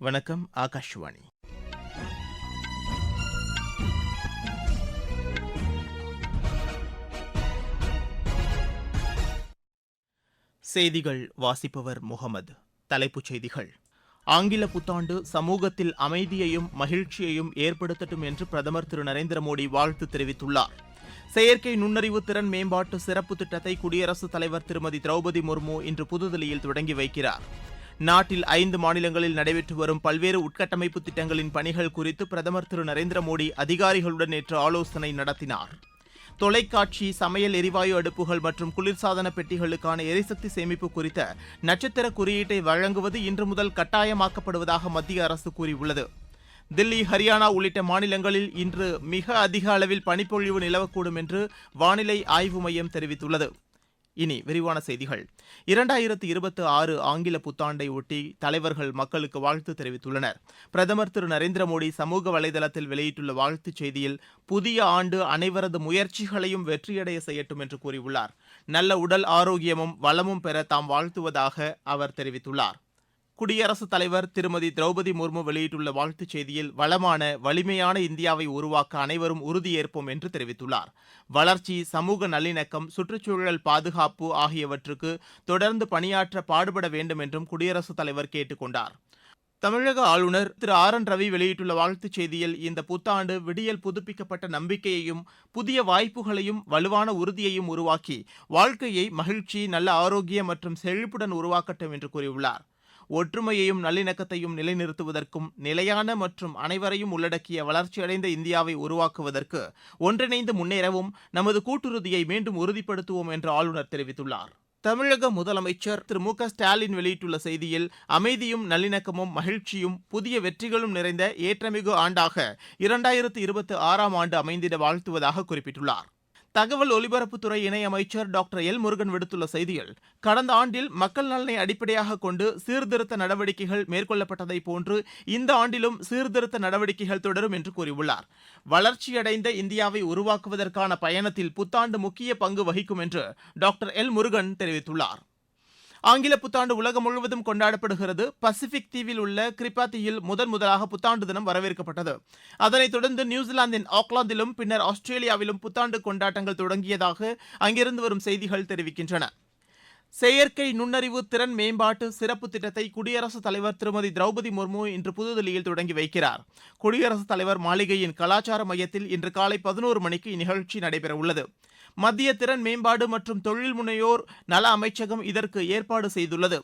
வணக்கம் ஆகாஷ்வாணி. செய்திகள் வாசிப்பவர் முகமது. தலைப்புச் செய்திகள். ஆங்கில புத்தாண்டு சமூகத்தில் அமைதியையும் மகிழ்ச்சியையும் ஏற்படுத்தட்டும் என்று பிரதமர் திரு நரேந்திர மோடி வாழ்த்து தெரிவித்துள்ளார். செயற்கை நுண்ணறிவு திறன் மேம்பாட்டு சிறப்பு திட்டத்தை குடியரசுத் தலைவர் திருமதி திரௌபதி முர்மு இன்று புதுதில்லியில் தொடங்கி வைக்கிறார். நாட்டில் ஐந்து மாநிலங்களில் நடைபெற்று வரும் பல்வேறு உட்கட்டமைப்பு திட்டங்களின் பணிகள் குறித்து பிரதமர் திரு நரேந்திர மோடி அதிகாரிகளுடன் நேற்று ஆலோசனை நடத்தினார். தொலைக்காட்சி சமையல் எரிவாயு அடுப்புகள் மற்றும் குளிர்சாதன பெட்டிகளுக்கான எரிசக்தி சேமிப்பு குறித்த நட்சத்திர குறியீட்டை வழங்குவது இன்று முதல் கட்டாயமாக்கப்படுவதாக மத்திய அரசு கூறியுள்ளது. தில்லி ஹரியானா உள்ளிட்ட மாநிலங்களில் இன்று மிக அதிக அளவில் பனிப்பொழிவு நிலவக்கூடும் என்று வானிலை ஆய்வு மையம் தெரிவித்துள்ளது. இனி விரிவான செய்திகள். இரண்டாயிரத்து இருபத்தி ஆறு ஆங்கில புத்தாண்டை ஒட்டி தலைவர்கள் மக்களுக்கு வாழ்த்து தெரிவித்துள்ளனர். பிரதமர் திரு நரேந்திர மோடி சமூக வலைதளத்தில் வெளியிட்டுள்ள வாழ்த்துச் செய்தியில் புதிய ஆண்டு அனைவரது முயற்சிகளையும் வெற்றியடைய செய்யட்டும் என்று கூறியுள்ளார். நல்ல உடல் ஆரோக்கியமும் வளமும் பெற தாம் வாழ்த்துவதாக அவர் தெரிவித்துள்ளார். குடியரசுத் தலைவர் திருமதி திரௌபதி முர்மு வெளியிட்டுள்ள வாழ்த்துச் செய்தியில் வளமான வலிமையான இந்தியாவை உருவாக்க அனைவரும் உறுதியேற்போம் என்று தெரிவித்துள்ளார். வளர்ச்சி சமூக நல்லிணக்கம் சுற்றுச்சூழல் பாதுகாப்பு ஆகியவற்றுக்கு தொடர்ந்து பணியாற்ற பாடுபட வேண்டும் என்றும் குடியரசுத் தலைவர் கேட்டுக் கொண்டார். தமிழக ஆளுநர் திரு ஆர் என் ரவி வெளியிட்டுள்ள வாழ்த்துச் செய்தியில் இந்த புத்தாண்டு விடியல் புதுப்பிக்கப்பட்ட நம்பிக்கையையும் புதிய வாய்ப்புகளையும் வலுவான உறுதியையும் உருவாக்கி வாழ்க்கையை மகிழ்ச்சி நல்ல ஆரோக்கியம் மற்றும் செழிப்புடன் உருவாக்கட்டும் என்று கூறியுள்ளார். ஒற்றுமையையும் நல்லிணக்கத்தையும் நிலைநிறுத்துவதற்கும் நிலையான மற்றும் அனைவரையும் உள்ளடக்கிய வளர்ச்சியடைந்த இந்தியாவை உருவாக்குவதற்கு ஒன்றிணைந்து முன்னேறவும் நமது கூட்டுறுதியை மீண்டும் உறுதிப்படுத்துவோம் என்று ஆளுநர் தெரிவித்துள்ளார். தமிழக முதலமைச்சர் திரு மு க ஸ்டாலின் வெளியிட்டுள்ள செய்தியில் அமைதியும் நல்லிணக்கமும் மகிழ்ச்சியும் புதிய வெற்றிகளும் நிறைந்த ஏற்றமிகு ஆண்டாக இரண்டாயிரத்து இருபத்தி ஆறாம் ஆண்டு அமைந்திட வாழ்த்துவதாக குறிப்பிட்டுள்ளார். தகவல் ஒலிபரப்புத்துறை இணையமைச்சர் டாக்டர் எல் முருகன் விடுத்துள்ள செய்தியில் கடந்த ஆண்டில் மக்கள் நலனை அடிப்படையாக கொண்டு சீர்திருத்த நடவடிக்கைகள் மேற்கொள்ளப்பட்டதை போன்று இந்த ஆண்டிலும் சீர்திருத்த நடவடிக்கைகள் தொடரும் என்று கூறியுள்ளார். வளர்ச்சியடைந்த இந்தியாவை உருவாக்குவதற்கான பயணத்தில் புத்தாண்டு முக்கிய பங்கு வகிக்கும் என்று டாக்டர் எல் முருகன் தெரிவித்துள்ளார். ஆங்கில புத்தாண்டு உலகம் முழுவதும் கொண்டாடப்படுகிறது. பசிபிக் தீவில் உள்ள கிரிபாத்தியில் முதன் முதலாக புத்தாண்டு தினம் வரவேற்கப்பட்டது. அதனைத் தொடர்ந்து நியூசிலாந்தின் ஆக்லாந்திலும் பின்னர் ஆஸ்திரேலியாவிலும் புத்தாண்டு கொண்டாட்டங்கள் தொடங்கியதாக அங்கிருந்து வரும் செய்திகள் தெரிவிக்கின்றன. செயற்கை நுண்ணறிவு திறன் மேம்பாட்டு சிறப்பு திட்டத்தை குடியரசுத் தலைவர் திருமதி திரௌபதி முர்மு இன்று புதுதில்லியில் தொடங்கி வைக்கிறார். குடியரசுத் தலைவர் மாளிகையின் கலாச்சார மையத்தில் இன்று காலை பதினோரு மணிக்கு இந்நிகழ்ச்சி நடைபெறவுள்ளது. மத்திய திறன் மேம்பாடு மற்றும் தொழில் முனையோர் நல அமைச்சகம் இதற்கு ஏற்பாடு செய்துள்ளது.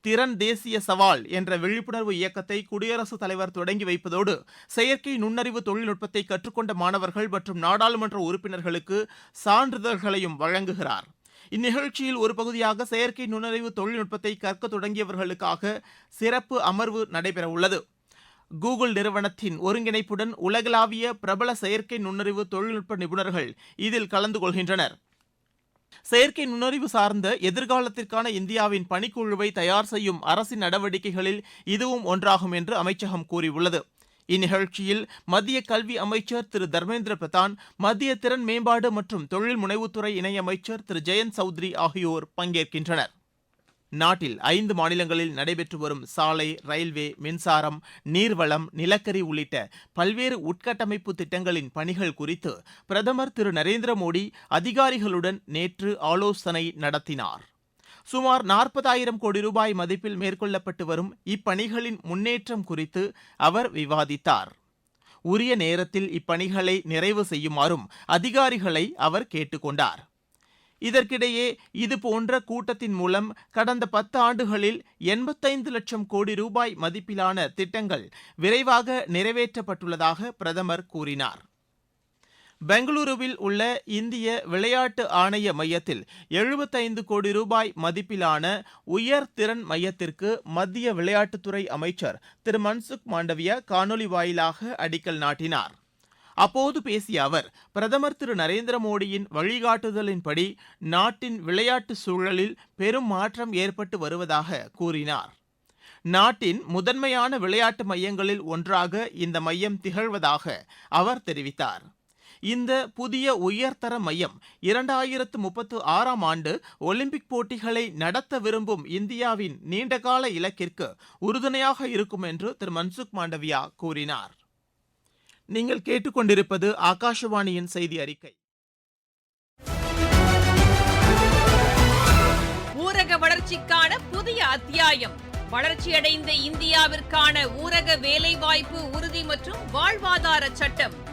திறன் தேசிய சவால் என்ற விழிப்புணர்வு இயக்கத்தை குடியரசுத் தலைவர் தொடங்கி வைப்பதோடு செயற்கை நுண்ணறிவு தொழில்நுட்பத்தை கற்றுக்கொண்ட மாணவர்கள் மற்றும் நாடாளுமன்ற உறுப்பினர்களுக்கு சான்றிதழ்களையும் வழங்குகிறார். இந்நிகழ்ச்சியில் ஒரு பகுதியாக செயற்கை நுண்ணறிவு தொழில்நுட்பத்தை கற்க தொடங்கியவர்களுக்காக சிறப்பு அமர்வு நடைபெறவுள்ளது. கூகுள் நிறுவனத்தின் ஒருங்கிணைப்புடன் உலகளாவிய பிரபல செயற்கை நுண்ணறிவு தொழில்நுட்ப நிபுணர்கள் இதில் கலந்து கொள்கின்றனர். செயற்கை நுண்ணறிவு சார்ந்த எதிர்காலத்திற்கான இந்தியாவின் பணிக்குழுவை தயார் செய்யும் அரசின் நடவடிக்கைகளில் இதுவும் ஒன்றாகும் என்று அமைச்சகம் கூறியுள்ளது. இந்நிகழ்ச்சியில் மத்திய கல்வி அமைச்சர் திரு தர்மேந்திர பிரதான் மத்திய திறன் மேம்பாடு மற்றும் தொழில் முனைவுத்துறை இணையமைச்சர் திரு ஜெயந்த் சௌத்ரி ஆகியோர் பங்கேற்கின்றனர். நாட்டில் ஐந்து மாநிலங்களில் நடைபெற்று வரும் சாலை ரயில்வே மின்சாரம் நீர்வளம் நிலக்கரி உள்ளிட்ட பல்வேறு உட்கட்டமைப்பு திட்டங்களின் பணிகள் குறித்து பிரதமர் திரு நரேந்திர மோடி அதிகாரிகளுடன் நேற்று ஆலோசனை நடத்தினார். சுமார் நாற்பதாயிரம் கோடி ரூபாய் மதிப்பில் மேற்கொள்ளப்பட்டு வரும் இப்பணிகளின் முன்னேற்றம் குறித்து அவர் விவாதித்தார். உரிய நேரத்தில் இப்பணிகளை நிறைவு செய்யுமாறும் அதிகாரிகளை அவர் கேட்டுக்கொண்டார். இதற்கிடையே இதுபோன்ற கூட்டத்தின் மூலம் கடந்த பத்து ஆண்டுகளில் எண்பத்தைந்து லட்சம் கோடி ரூபாய் மதிப்பிலான திட்டங்கள் விரைவாக நிறைவேற்றப்பட்டுள்ளதாக பிரதமர் கூறினார். பெங்களூருவில் உள்ள இந்திய விளையாட்டு ஆணைய மையத்தில் எழுபத்தைந்து கோடி ரூபாய் மதிப்பிலான உயர் திறன் மையத்திற்கு மத்திய விளையாட்டுத்துறை அமைச்சர் திரு மன்சுக் மாண்டவியா காணொலி வாயிலாக அடிக்கல் நாட்டினார். அப்போது பேசிய அவர் பிரதமர் திரு நரேந்திர மோடியின் வழிகாட்டுதலின்படி நாட்டின் விளையாட்டு சூழலில் பெரும் மாற்றம் ஏற்பட்டு வருவதாக கூறினார். நாட்டின் முதன்மையான விளையாட்டு மையங்களில் ஒன்றாக இந்த மையம் திகழ்வதாக அவர் தெரிவித்தார். இந்த புதிய உயர்தர மையம் இரண்டாயிரத்து முப்பத்து ஆறாம் ஆண்டு ஒலிம்பிக் போட்டிகளை நடத்த விரும்பும் இந்தியாவின் நீண்டகால இலக்கிற்கு உறுதுணையாக இருக்கும் என்று திரு மன்சுக் மாண்டவியா கூறினார். நீங்கள் கேட்டுக்கொண்டிருப்பது ஆகாஷவாணியின் செய்தி அறிக்கை. ஊரக வளர்ச்சிக்கான புதிய அத்தியாயம். வளர்ச்சியடைந்த இந்தியாவிற்கான ஊரக வேலைவாய்ப்பு உறுதி மற்றும் வாழ்வாதார சட்டம்.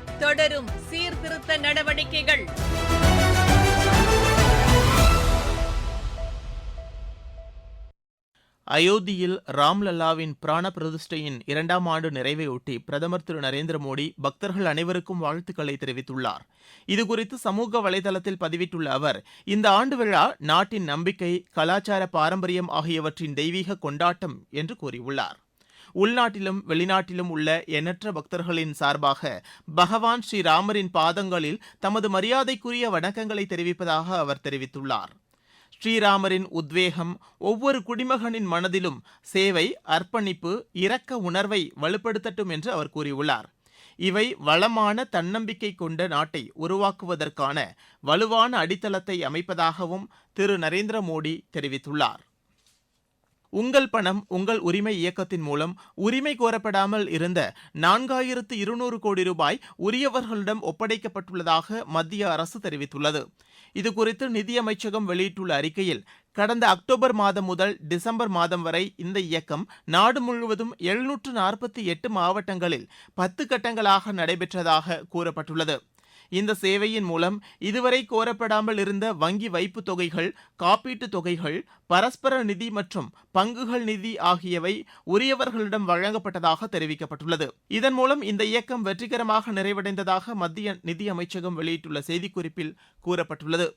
தொடரும் சீர்திருத்த நடவடிக்கைகள். அயோத்தியில் ராம்லல்லாவின் பிராண பிரதிஷ்டையின் இரண்டாம் ஆண்டு நிறைவையொட்டி பிரதமர் திரு நரேந்திர மோடி பக்தர்கள் அனைவருக்கும் வாழ்த்துக்களை தெரிவித்துள்ளார். இதுகுறித்து சமூக வலைதளத்தில் பதிவிட்டுள்ள அவர் இந்த ஆண்டு விழா நாட்டின் நம்பிக்கை கலாச்சார பாரம்பரியம் ஆகியவற்றின் தெய்வீக கொண்டாட்டம் என்று கூறியுள்ளார். உள்நாட்டிலும் வெளிநாட்டிலும் உள்ள எண்ணற்ற பக்தர்களின் சார்பாக பகவான் ஸ்ரீராமரின் பாதங்களில் தமது மரியாதைக்குரிய வணக்கங்களை தெரிவிப்பதாக அவர் தெரிவித்துள்ளார். ஸ்ரீராமரின் உத்வேகம் ஒவ்வொரு குடிமகனின் மனதிலும் சேவை அர்ப்பணிப்பு இரக்க உணர்வை வலுப்படுத்தட்டும் என்று அவர் கூறியுள்ளார். இவை வளமான தன்னம்பிக்கை கொண்ட நாட்டை உருவாக்குவதற்கான வலுவான அடித்தளத்தை அமைப்பதாகவும் திரு. நரேந்திர மோடி தெரிவித்துள்ளார். உங்கள் பணம் உங்கள் உரிமை இயக்கத்தின் மூலம் உரிமை கோரப்படாமல் இருந்த நான்காயிரத்து இருநூறு கோடி ரூபாய் உரியவர்களிடம் ஒப்படைக்கப்பட்டுள்ளதாக மத்திய அரசு தெரிவித்துள்ளது. இதுகுறித்து நிதியமைச்சகம் வெளியிட்டுள்ள அறிக்கையில் கடந்த அக்டோபர் மாதம் முதல் டிசம்பர் மாதம் வரை இந்த இயக்கம் நாடு முழுவதும் எழுநூற்று நாற்பத்தி எட்டு மாவட்டங்களில் பத்து கட்டங்களாக நடைபெற்றதாக கூறப்பட்டுள்ளது. இந்த சேவையின் மூலம் இதுவரை கோரப்படாமல் இருந்த வங்கி வைப்பு தொகைகள் காப்பீட்டுத் தொகைகள் பரஸ்பர நிதி மற்றும் பங்குகள் நிதி ஆகியவை உரியவர்களிடம் வழங்கப்பட்டதாக தெரிவிக்கப்பட்டுள்ளது. இதன் மூலம் இந்த இயக்கம் வெற்றிகரமாக நிறைவடைந்ததாக மத்திய நிதி அமைச்சகம் வெளியிட்டுள்ள செய்திக்குறிப்பில் கூறப்பட்டுள்ளது.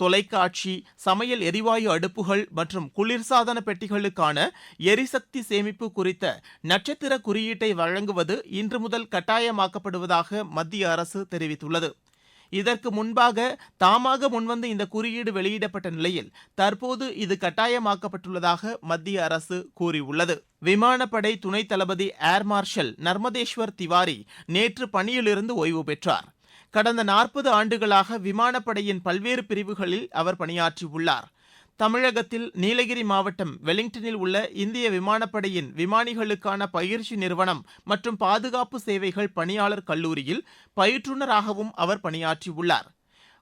தொலைக்காட்சி சமையல் எரிவாயு அடுப்புகள் மற்றும் குளிர்சாதன பெட்டிகளுக்கான எரிசக்தி சேமிப்பு குறித்த நட்சத்திர குறியீட்டை வழங்குவது இன்று முதல் கட்டாயமாக்கப்படுவதாக மத்திய அரசு தெரிவித்துள்ளது. இதற்கு முன்பாக தாமாக முன்வந்து இந்த குறியீடு வெளியிடப்பட்ட நிலையில் தற்போது இது கட்டாயமாக்கப்பட்டுள்ளதாக மத்திய அரசு கூறியுள்ளது. விமானப்படை துணைத் தளபதி ஏர் மார்ஷல் நர்மதேஸ்வர் திவாரி நேற்று பணியிலிருந்து ஓய்வு பெற்றார். கடந்த நாற்பது ஆண்டுகளாக விமானப்படையின் பல்வேறு பிரிவுகளில் அவர் பணியாற்றியுள்ளார். தமிழகத்தில் நீலகிரி மாவட்டம் வெலிங்டனில் உள்ள இந்திய விமானப்படையின் விமானிகளுக்கான பயிற்சி நிறுவனம் மற்றும் பாதுகாப்பு சேவைகள் பணியாளர் கல்லூரியில் பயிற்றுநராகவும் அவர் பணியாற்றியுள்ளார்.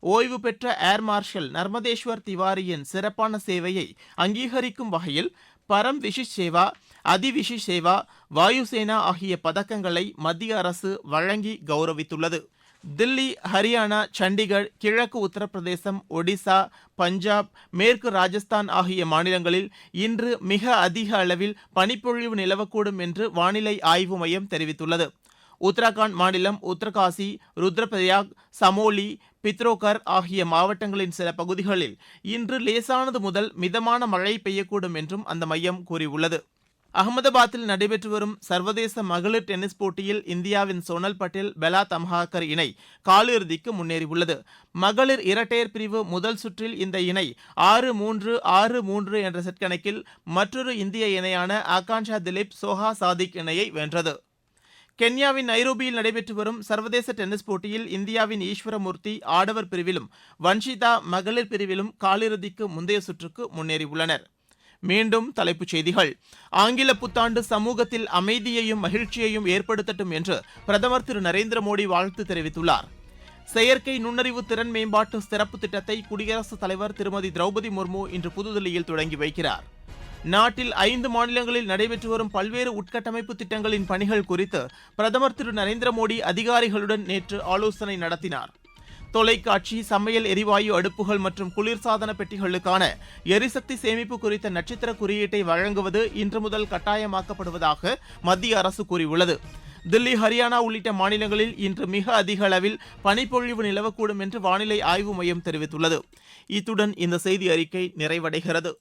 ஓய்வு பெற்ற ஏர் மார்ஷல் நர்மதேஸ்வர் திவாரியின் சிறப்பான சேவையை அங்கீகரிக்கும் வகையில் பரம் விஷிஷ் சேவா அதிவிஷிஷ் சேவா வாயுசேனா ஆகிய பதக்கங்களை மத்திய அரசு வழங்கி கௌரவித்துள்ளது. தில்லி ஹரியானா சண்டிகர் கிழக்கு உத்தரப்பிரதேசம் ஒடிசா பஞ்சாப் மேற்கு ராஜஸ்தான் ஆகிய மாநிலங்களில் இன்று மிக அதிக அளவில் பனிப்பொழிவு நிலவக்கூடும் என்று வானிலை ஆய்வு மையம் தெரிவித்துள்ளது. உத்தரகாண்ட் மாநிலம் உத்தரகாசி ருத்ரபிரயாக் சமோலி பித்ரோகர் ஆகிய மாவட்டங்களின் சில பகுதிகளில் இன்று லேசானது முதல் மிதமான மழை பெய்யக்கூடும் என்றும் அந்த மையம் கூறியுள்ளது. அகமதாபாத்தில் நடைபெற்று வரும் சர்வதேச மகளிர் டென்னிஸ் போட்டியில் இந்தியாவின் சோனல் பட்டேல் பெலா தம்ஹாக்கர் இணை காலிறுதிக்கு முன்னேறியுள்ளது. மகளிர் இரட்டையர் பிரிவு முதல் சுற்றில் இந்த இணை ஆறு மூன்று ஆறு மூன்று என்ற செட் கணக்கில் மற்றொரு இந்திய இணையான ஆகாங்ஷா திலீப் சோஹா சாதிக் இணையை வென்றது. கென்யாவின் நைரோபியில் நடைபெற்று வரும் சர்வதேச டென்னிஸ் போட்டியில் இந்தியாவின் ஈஸ்வரமூர்த்தி ஆடவர் பிரிவிலும் வன்ஷிதா மகளிர் பிரிவிலும் காலிறுதிக்கு முந்தைய சுற்றுக்கு முன்னேறியுள்ளனா் மீண்டும் தலைப்புச் செய்திகள். ஆங்கில புத்தாண்டு சமூகத்தில் அமைதியையும் மகிழ்ச்சியையும் ஏற்படுத்தட்டும் என்று பிரதமர் திரு நரேந்திர மோடி வாழ்த்து தெரிவித்துள்ளார். செயற்கை நுண்ணறிவு திறன் மேம்பாட்டு சிறப்பு திட்டத்தை குடியரசுத் தலைவர் திருமதி திரௌபதி முர்மு இன்று புதுதில்லியில் தொடங்கி வைக்கிறார். நாட்டில் ஐந்து மாநிலங்களில் நடைபெற்று வரும் பல்வேறு உட்கட்டமைப்பு திட்டங்களின் பணிகள் குறித்து பிரதமர் திரு நரேந்திர மோடி அதிகாரிகளுடன் நேற்று ஆலோசனை நடத்தினார். தொலைக்காட்சி சமையல் எரிவாயு அடுப்புகள் மற்றும் குளிர்சாதன பெட்டிகளுக்கான எரிசக்தி சேமிப்பு குறித்த நட்சத்திர குறியீட்டை வழங்குவது இன்று முதல் கட்டாயமாக்கப்படுவதாக மத்திய அரசு கூறியுள்ளது. தில்லி ஹரியானா உள்ளிட்ட மாநிலங்களில் இன்று மிக அதிக அளவில் பனிப்பொழிவு நிலவக்கூடும் என்று வானிலை ஆய்வு மையம் தெரிவித்துள்ளது. இத்துடன் இந்த செய்தி அறிக்கை நிறைவடைகிறது.